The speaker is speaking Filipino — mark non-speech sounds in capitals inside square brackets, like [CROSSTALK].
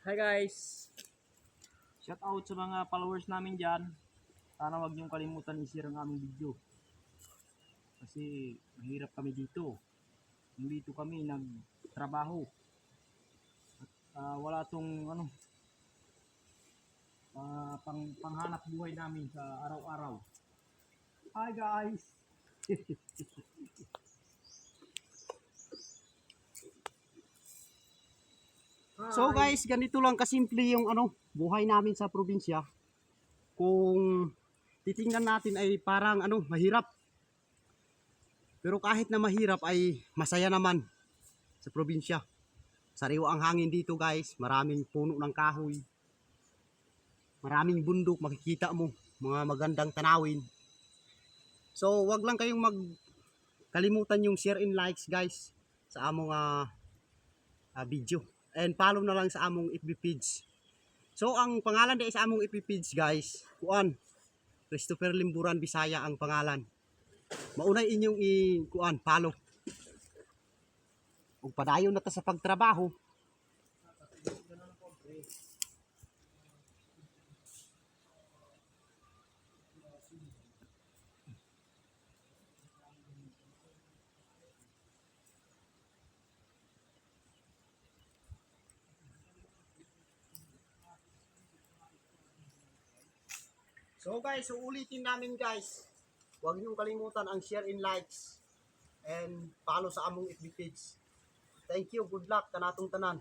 Hi guys! Shout out sa mga followers namin dyan. Sana wag niyong kalimutan i-share ang aming video. Kasi mahirap kami dito. Dito kami nagtrabaho. At ah, wala tong ano ah, pang panghanap buhay namin sa araw-araw. Hi guys! [LAUGHS] So guys, ganito lang kasimple yung ano, buhay namin sa probinsya. Kung titingnan natin ay parang ano, mahirap. Pero kahit na mahirap ay masaya naman sa probinsya. Sariwa ang hangin dito guys, maraming puno ng kahoy. Maraming bundok, makikita mo, mga magandang tanawin. So, wag lang kayong mag kalimutan yung share and likes guys sa among ah, ah, video and follow na lang sa among FB page. So ang pangalan din sa among FB page guys, kuan Christopher Limburan Bisaya ang pangalan. Maunay inyong i kuan follow. Ug padayon na ta sa pagtrabaho. So guys, so ulitin namin guys. Huwag niyong kalimutan ang share and likes and follow sa among FB page. Thank you, good luck kanatong tanan.